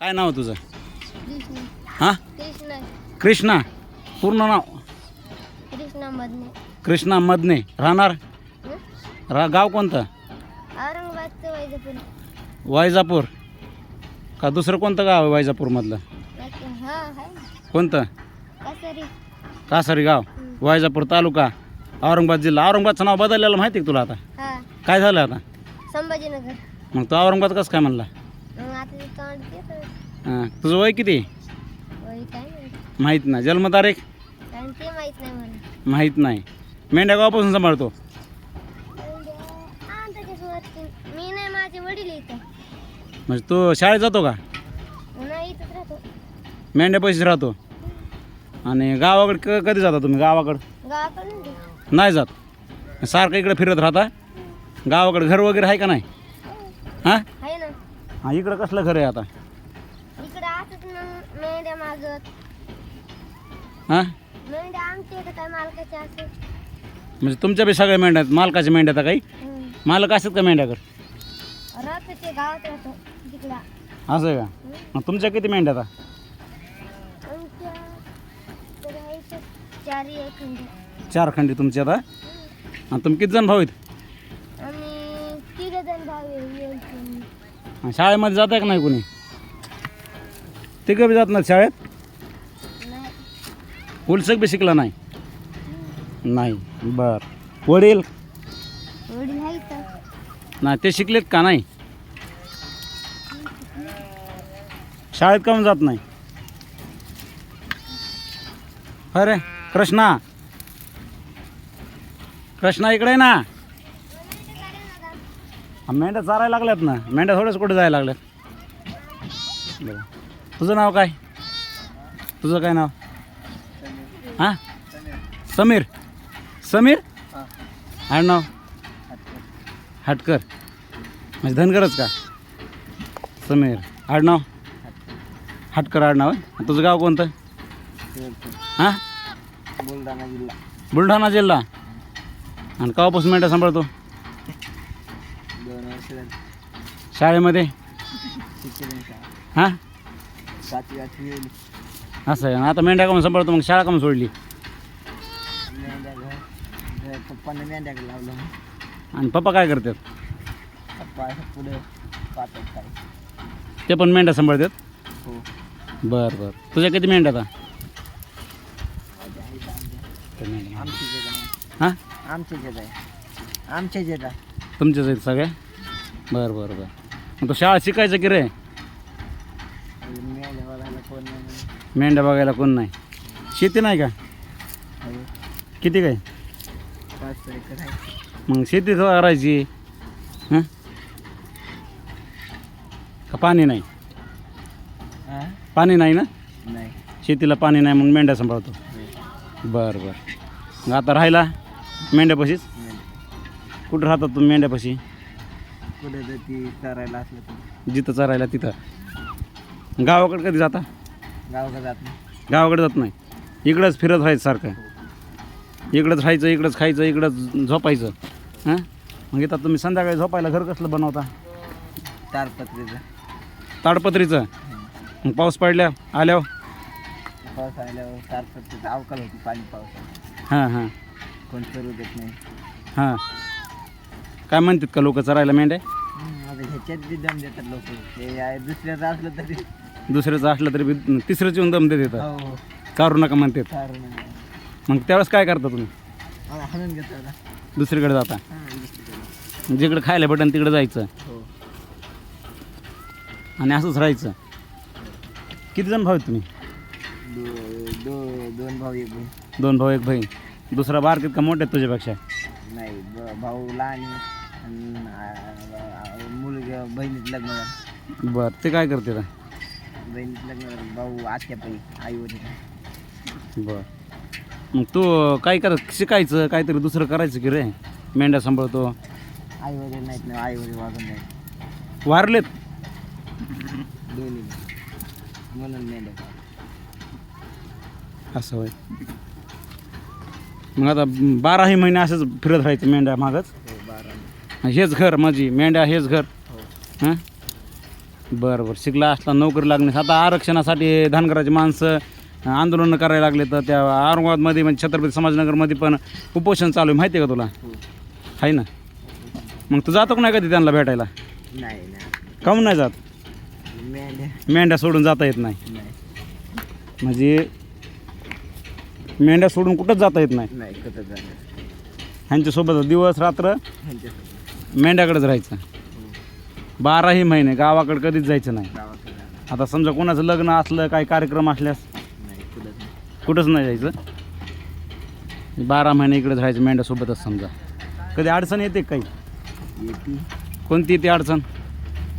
काय नाव तुझं? हां? कृष्ण. कृष्णा. पूर्ण नाव? कृष्ण मधने कृष्णा मदने. राहणार? रा गाव कोणतं? औरंगाबादचं वैजापूर. वायजापूर का दुसरं कोणतं गाव आहे वायजापूरमधलं हा कोणतं? कसरी. कासारी गाव. वायजापूर तालुका. औरंगाबाद जिल्हा. औरंगाबादचं नाव बदललेलं माहिती आहे का तुला आता? हा. काय झालं आता? संभाजीनगर. मग तू औरंगाबाद कसं काय म्हणला? मग तोंड हां. तुझं वय किती? वय काय माहीत माहीत नाही. जन्मतारीख? कारण ते नाही मला माहीत नाही. मेंढ्या गावापासून सांभाळतो? हा त्याच्यासोबत मी नाही माझे वडील इथं म्हणजे तू शाळेत जातो का? नाही इथंच राहतो मेंढ्या पैसेच राहतो. आणि गावाकडे क कधी जाता तुम्ही? गावाकडं? गावाकडून दे. नाही जात. सारखं इकडे फिरत राहता? गावाकडे घर वगैरे आहे का नाही? हां? हां इकडं कसलं घर आहे आता? इकडं असंच मग मेंढ्या मागत हां? मेंढ्या आमच्या इथं काय मालकाच्या असं. म्हणजे तुमच्या बी सगळ्या मेंढ्या आहेत? मालकाच्या मेंढ्या आता काही. मालक असतात का मेंढ्याकडे? राहतो ते गावात राहतो तिकडं. असं आहे का? मग तुमच्या किती मेंढ्या आता? आमच्या तर आहे इथं चारी एक खंड. चार खंडी तुमची आता? आणि तुम्ही किती जण भाऊ आहेत आम्ही तिघ जण भाऊ आहे येऊन पण. आणि शाळेमध्ये जात आहे का नाही कोणी? तिघं बी जात नाही शाळेत? उलसक बी शिकला नाही? नाही. बर. वडील? नाही ते शिकलेत का नाही? शाळेत काऊन जात नाही? अरे कृष्णा. कृष्णा इकडे आहे ना. मेंढ्या चारायला लागल्यात ना. मेंढ्या थोड्याच कुठे जायला लागल्यात. बरं. तुझं नाव काय? तुझं काय नाव? हां? समीर. समीर? आडनाव हटकर. म्हणजे धनगरच का? समीर. आडनाव? हटकर. आडनाव आहे तुझं गाव कोणतं? हां? बुलढाणा जिल्हा. बुलढाणा जिल्हा. आणि केव्हापासून मेंढ्या सांभाळतो? शाळेमध्ये? शिक्षण हां? सातवी आठवी गेली असं आहे. आता मेंढ्या कामून सांभाळतो मग शाळा कामून सोडली. मेंढ्या घर पप्पाने मेंढ्याकडे लावलं आणि पप्पा काय करतात? पप्पा पुढे पाहतात काय ते पण मेंढ्या सांभाळतात? हो बरं बरं. तुझ्या किती मेंढ्या आता? ते मेंढ्या. आमची जग हां? आमचे जग आहे आमचे जग आहे तुमच्याच आहेत सगळ्या? बरं बरं बरं. मग तो शाळा शिकायचं की रे? मेंढ्या बघायला कोण नाही. शेती नाही का? किती काय? मग शेती करायची. हां? का पाणी नाही? पाणी नाही ना? नाही शेतीला पाणी नाही मग मेंढ्या सांभाळतो. बरं बरं. मग आता राहिला मेंढ्यापाशीच? कुठं राहतात तुम्ही मेंढ्यापाशी? ती करायला असलं तर. जिथं चरायला तिथं. गावाकडे कधी जाता? गावाकडे जात नाही. गावाकडे जात नाही. इकडंच फिरत राहायचं सारखं. इकडंच राहायचं इकडंच खायचं इकडंच झोपायचं. हां? मग येतात तुम्ही संध्याकाळी झोपायला घर कसलं बनवता? तारपत्रीचं ताडपत्रीचं? मग पाऊस पडल्या आल्यावर? पाऊस आल्यावर तारपत्रीचं अवकाल होती पाणी पावसाळ्यात. हां हां. कोण करू देत नाही. हां. काय म्हणतात का लोक चरायला मेंढ्या? आता ह्याच्यात बी दम देतात लोक. आहे दुसऱ्याचं असलं तरी. दुसऱ्याचं असलं तरी बी तिसऱ्याच येऊन दम देतात. हो. चारू नका म्हणतात. मग त्यावेळेस काय करता तुम्ही? आता हाणून घेतो आता. दुसरीकडे जाता. हां दुसरीकडे. जिकडे खायला भेटन तिकडे जायचं. हो. आणि असंच राहायचं. किती जण भाऊ आहेत तुम्ही? दो दो दोन भाऊ एक बहीण. दोन भाऊ एक बहीण. दुसरा बारकीत का मोठे आहेत तुझ्यापेक्षा? नाही ब- भाऊ लहान आहे. मुलगा बहिणीत लग्न झालं. बरं ते काय करते? बहिणीत लग्न झालं भाऊ आत्या पायी आई वडील बरं. मग तू काय कर शिकायचं काहीतरी दुसरं करायचं की रे? मेंढ्या सांभाळतो. आई वडील नाहीत ना आई वडील वागून नाही वारलेत? दोन्ही. म्हणून मेंढ्या असं होय. मग आता बाराही महिने असंच फिरत राहायचं मेंढ्या मागच? हेच घर माझी मेंढ्या हेच घर. हो? बरं बरं. शिकला असला नोकरी लागण्यास आता आरक्षणासाठी धनगराची माणसं आंदोलन करायला लागले तर त्या औरंगाबादमध्ये म्हणजे छत्रपती संभाजीनगरमध्ये पण उपोषण चालू आहे. माहिती आहे का तुला? हो. आहे ना? मग तू जातो का नाही कधी त्यांना भेटायला? नाही नाही. काहून नाही जात? मेंढ्या. सोडून जाता येत नाही. म्हणजे मेंढ्या सोडून कुठंच जाता येत नाही. ह्यांच्यासोबत दिवस रात्र? ह्यांच्यासोबत मेंढ्याकडे राहायचं. बाराही महिने गावाकडे कधीच जायचं नाही. आता समजा कोणाचं लग्न असलं काही कार्यक्रम असल्यास कुठंच नाही जायचं. बारा महिने इकडे राहायचं मेंढ्यासोबतच समजा. कधी अडचण येते का काही? येते. कोणती येते अडचण?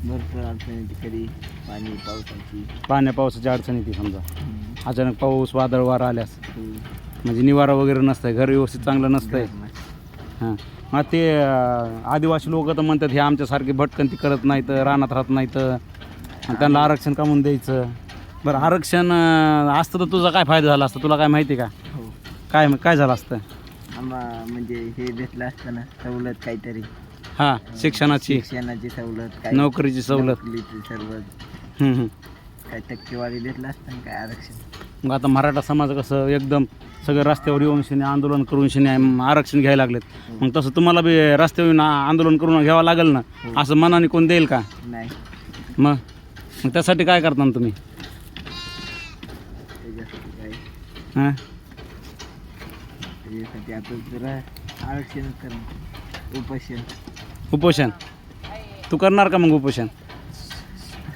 भरपूर अडचण येते कधी? पाणी पावसाची. पाण्या पावसाची अडचण येते समजा. अचानक पाऊस वादळ वारा आल्यास. म्हणजे निवारा वगैरे नसतंय घर व्यवस्थित चांगलं नसतंय. हां. मग ते आदिवासी लोक तर म्हणतात हे आमच्यासारखे भटकंती करत नाहीत रानात राहत नाहीत. त्यांना आरक्षण का म्हणून द्यायचं. बरं आरक्षण असतं तर तुझा काय फायदा झाला असता? तुला काय माहिती का? हो. काय काय झालं असतं? आम्हा म्हणजे हे भेटलं असतं ना सवलत काहीतरी. हां शिक्षणाची. शिक्षणाची सवलत काय नोकरीची सवलत. हं. काय टक्केवारी भेटलं असतं काय आरक्षण? मग आता मराठा समाज कसं एकदम सगळं रस्त्यावर येऊन शिने आंदोलन करून शिने आरक्षण घ्यायला लागलेत. मग तसं तुम्हाला बी रस्त्यावर येऊन आंदोलन करून घ्यावं लागेल ना? असं मनाने कोण देईल का? नाही. मग? मग त्यासाठी काय करता ना तुम्ही? त्याच्यासाठी काय? हां? त्याच्यासाठी आपण जरा आरक्षण करणं उपोषण. उपोषण? तू करणार का मग उपोषण?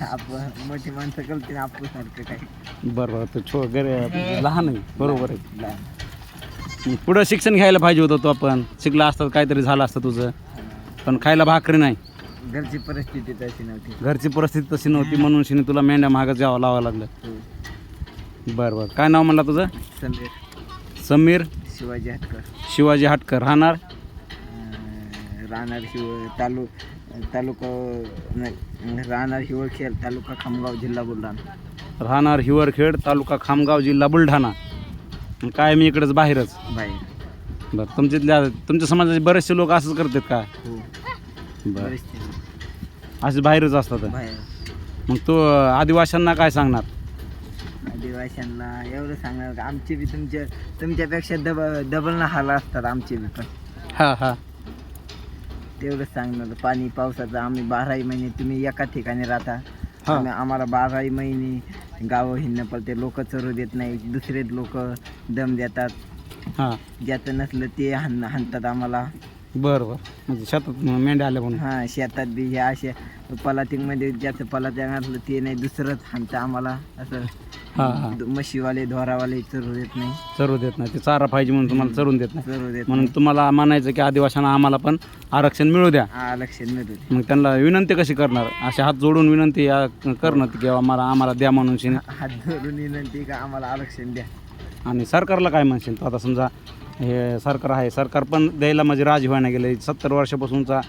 आपण मोठी माणसं करते ना आपण सारखं काय? बरं बरं तू छो गरे लहान आहे बरोबर आहे. पुढं शिक्षण घ्यायला पाहिजे होतं तो आपण. शिकला असतं काहीतरी झालं असतं तुझं. पण खायला भाकरी नाही. घरची परिस्थिती तशी नव्हती. घरची परिस्थिती तशी नव्हती म्हणून शिने तुला मेंढ्या महागच यावं लावावं लागलं. हो. बरं बरं. काय नाव म्हणला तुझं? समीर. समीर? शिवाजी हटकर. शिवाजी हाटकर. राहणार? राहणार शिव तालु तालुका नाही, राहणार शिवखेल तालुका खामगाव जिल्हा बुलढाणा. राहणार हिवरखेड तालुका खामगाव जिल्हा बुलढाणा. काय मी इकडेच बाहेरच. बाहेर बरं तुमच्यातल्या तुमच्या समाजाचे बरेचसे लोक असंच करतात का? हो. बरं. असे बाहेरच असतात. बाहेर. मग तू आदिवासींना काय सांगणार? आदिवासींना एवढं सांगणार का? आमचे बी तुमच्या तुमच्यापेक्षा डबल डबल ना हाल असतात आमचे बी पण. हां हां. तेवढंच सांगणार. पाणी पावसाचं आम्ही बाराही महिने तुम्ही एका ठिकाणी राहता. हा. आम्ही आम्हाला बाराही महिने गावं हिंडणं पडते लोक चरू देत नाही दुसरे लोक दम देतात. हां. ज्याचं नसलं ते हाण हाणतात आम्हाला. बरं बरं. म्हणजे शेतात मेंढ्या आल्या म्हणून. हां शेतात बी हे असे पलाटिंगमध्ये ज्याचं पलाटिंग असलं ते नाही दुसरंच हाणतं आम्हाला. असं हां हां. म्हशीवाले ढोरावाले चरू देत नाही. चरू देत नाही. ते चारा पाहिजे म्हणून तुम्हाला चरून देत नाही. चरू देत म्हणून तुम्हाला म्हणायचं की आदिवासींना आम्हाला पण आरक्षण मिळू द्या. हा लक्ष मिळतो मग त्यांना विनंती कशी करणार? असे हात जोडून विनंती या- करणं की आम्हाला आम्हाला द्या म्हणून शिने. हात धरून विनंती का आम्हाला आरक्षण द्या. आणि सरकारला काय म्हणशील? तू आता समजा हे सरकार आहे. सरकार पण द्यायला म्हणजे राजी व्हायला गेले. सत्तर वर्षापासूनचा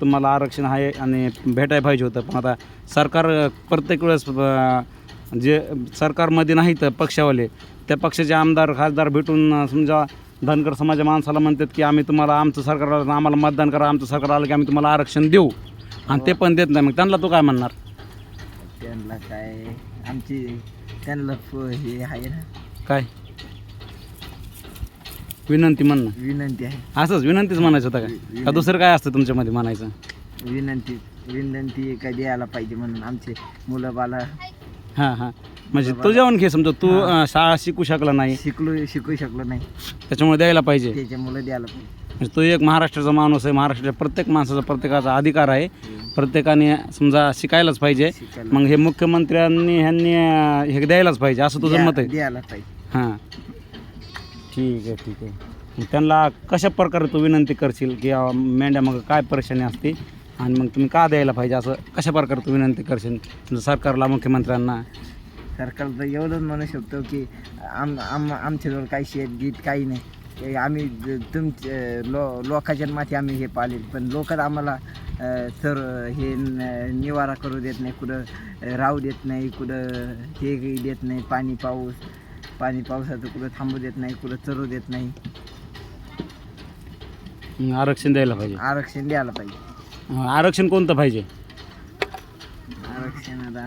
तुम्हाला आरक्षण आहे आणि भेटायला पाहिजे होतं. पण आता सरकार प्रत्येक वेळेस जे सरकारमध्ये नाही तर पक्षावाले त्या पक्षाचे आमदार खासदार भेटून समजा धनगर समाजा माणसाला म्हणतात की आम्ही तुम्हाला आमचं सरकार आलं आम्हाला मतदान करा. आमचं सरकार आलं की आम्ही तुम्हाला आरक्षण देऊ. आणि ते पण देत नाही. मग त्यांना तू काय म्हणणार? त्यांना काय आमची त्यांना हे आहे ना. काय? विनंती म्हणणं विनंती आहे. असंच विनंतीच म्हणायचं होतं का? का दुसरं काय असतं तुमच्यामध्ये म्हणायचं? विनंती विनंती का द्यायला पाहिजे म्हणून आमचे मुलं बाला हां हां. म्हणजे तू जेवण घे समजा तू अं, शाळा शिकू शकला नाही. शिकलो शिकू शकलो नाही. त्याच्यामुळे द्यायला पाहिजे. त्याच्या मुलं द्यायला पाहिजे. म्हणजे तो एक महाराष्ट्राचा माणूस आहे महाराष्ट्राच्या प्रत्येक माणसाचा प्रत्येकाचा अधिकार आहे. प्रत्येकाने समजा शिकायलाच पाहिजे. शिकायला मग हे मुख्यमंत्र्यांनी ह्यांनी अं, हे द्यायलाच पाहिजे. असं तुझं मत आहे? द्यायला पाहिजे. हां. ठीक आहे ठीक आहे. मग त्यांना कशा प्रकारे तू विनंती करशील की मेंढ्या मग काय परेशानी असते आणि मग तुम्ही का द्यायला पाहिजे असं कशा प्रकारे तू विनंती करशील? सरकारला मुख्यमंत्र्यांना? सरकारचं एवढंच म्हणू शकतो की आम आम आमच्याजवळ काही शेत गीत काही नाही. ते आम्ही ज- तुमचे लो लोकांच्या माती आम्ही हे पाळेल पण लोकच आम्हाला सर हे न- निवारा करू देत नाही कुठं राहू देत नाही कुठं हे काही देत नाही पाणी पाऊस. पाणी पावसाचं कुठं थांबू देत नाही कुठं चरू देत नाही. आरक्षण द्यायला पाहिजे. आरक्षण द्यायला पाहिजे. आरक्षण कोणतं पाहिजे? आरक्षण आता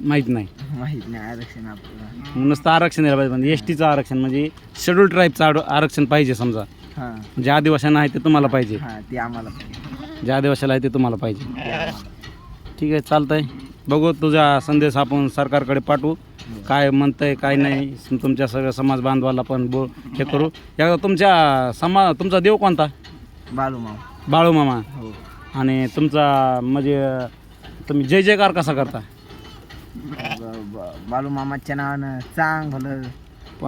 माहीत नाही. माहीत नाही आरक्षण आपल्याला. नुसतं आरक्षण द्यायला पाहिजे पण एस टीचं आरक्षण म्हणजे शेड्यूल ट्राईबचं आड- आरक्षण पाहिजे समजा. हां. जे आदिवासींना आहे ते तुम्हाला पाहिजे. हां ते आम्हाला पाहिजे. जे आदिवासीला आहे ते तुम्हाला पाहिजे. ते आम्हाला. ठीक आहे चालतंय. बघू तुझा संदेश आपण सरकारकडे पाठवू. काय म्हणतंय काय नाही सम- तुमच्या सगळ्या समाज बांधवाला पण बो हे करू. एकदा तुमच्या समा तुमचा देव कोणता? बालू मामा. बाळू मामा. हो. आणि तुमचा म्हणजे तुम्ही जय जयकार कसा करता? ब- ब- बालू मामाच्या नावानं चांग भलं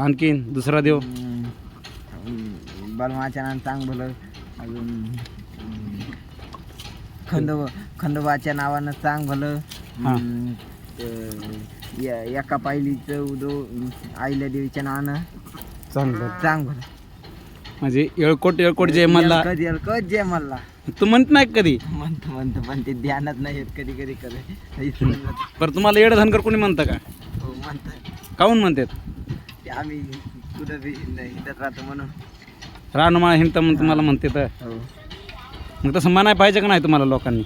आणखीन दुसरा देव? बालू मामाच्या नावानं चांग भलं अजून खंडोबा खंडोबाच्या नावानं चांग भलं हां. त- या- एका पायलीचं उदो आईल्या देवीच्या नावानं चांगलं. चांग भलं म्हणजे येळकोट येळकोट जय म्हणला कधी कधी जे म्हणला तू म्हणत नाही का कधी? म्हणतो म्हणतो पण ते ध्यानात नाही येत कधी कधी जातो. बरं तुम्हाला येड धनकर कोणी म्हणतं का? हो म्हणतात. काहून म्हणतात? ते आम्ही कुठं बी नाही हिंडत राहतो म्हणून. रानमाळा हिंडता म्हणून तुम्हाला म्हणते तर हो. मग तसं म्हणाय पाहिजे का नाही तुम्हाला लोकांनी?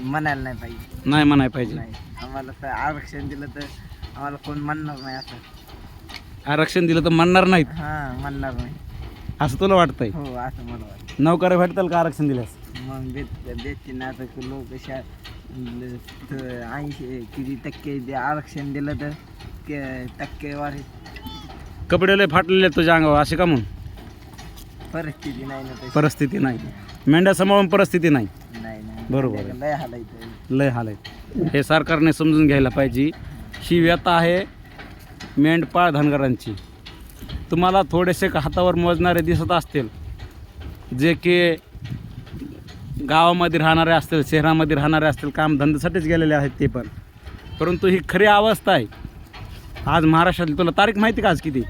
म्हणायला नाही पाहिजे. नाही म्हणाय पाहिजे. नाही. आम्हाला तर आरक्षण दिलं तर आम्हाला कोण म्हणणार नाही असं. आरक्षण दिलं तर म्हणणार नाहीत. हां म्हणणार नाही. असं तुला वाटतंय? हो असं मला वाटतं नोकऱ्या भेटतील का आरक्षण दिल्यास? मग देत देते ना आता लोक कशा ऐंशी किती टक्के जे आरक्षण दिलं तर के- टक्केवारी कपडे लय फाटलेले आहेत तुझ्या अंगावर असे का म्हणून? परिस्थिती नाही ना तशी. परिस्थिती नाही. मेंढ्या सांभाळून परिस्थिती नाही. नाही बरोबर आहे. लय हालायचं लय हाल आहेत. हे सरकारने समजून घ्यायला पाहिजे. ही व्यथा आहे मेंढपाळ धनगरांची. तुम्हाला थोडेसे हातावर मोजणारे दिसत असतील. जे की गावामध्ये राहणारे असतील शहरामध्ये राहणारे असतील कामधंद्यासाठीच गेलेले आहेत ते पण. परंतु ही खरी अवस्था आहे. आज महाराष्ट्रातली तुला तारीख माहिती का आज किती?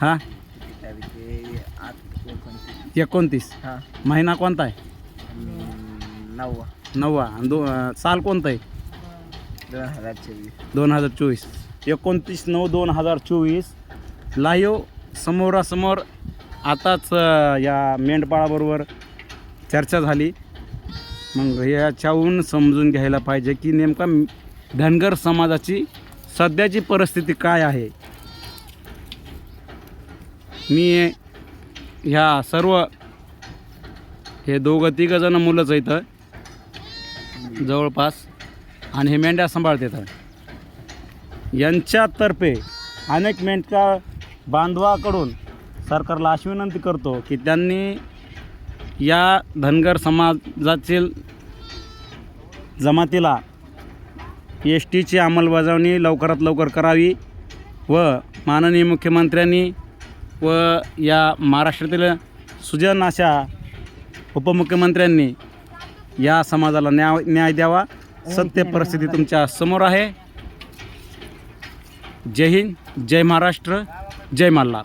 हां? तारीख आहे? आठ एकोणतीस. एकोणतीस. हां. महिना कोणता आहे? नववा. नववा. आणि दो अं, साल कोणतं आहे? दोन हजार चोवीस. दोन हजार चोवीस. एकोणतीस नऊ दोन हजार चोवीस. लाईव्ह समोरासमोर आताच अ, या मेंढपाळाबरोबर चर्चा झाली. मग याच्याहून समजून घ्यायला पाहिजे की नेमका धनगर समाजाची सध्याची परिस्थिती काय आहे. मी ह्या सर्व हे दोघं तिघं जण मुलंच आहेत जवळपास. आणि हे मेंढ्या सांभाळतात यांच्यातर्फे अनेक मेंढका बांधवाकडून सरकारला अशी विनंती करतो की त्यांनी या धनगर समाजातील जमातीला एस टीची अंमलबजावणी लवकरात लवकर करावी व माननीय मुख्यमंत्र्यांनी व या महाराष्ट्रातील सुजन अशा उपमुख्यमंत्र्यांनी या समाजाला न्याय न्याय द्यावा. सत्य परिस्थिती तुमच्यासमोर आहे. जय हिंद जय महाराष्ट्र जय मल्हार.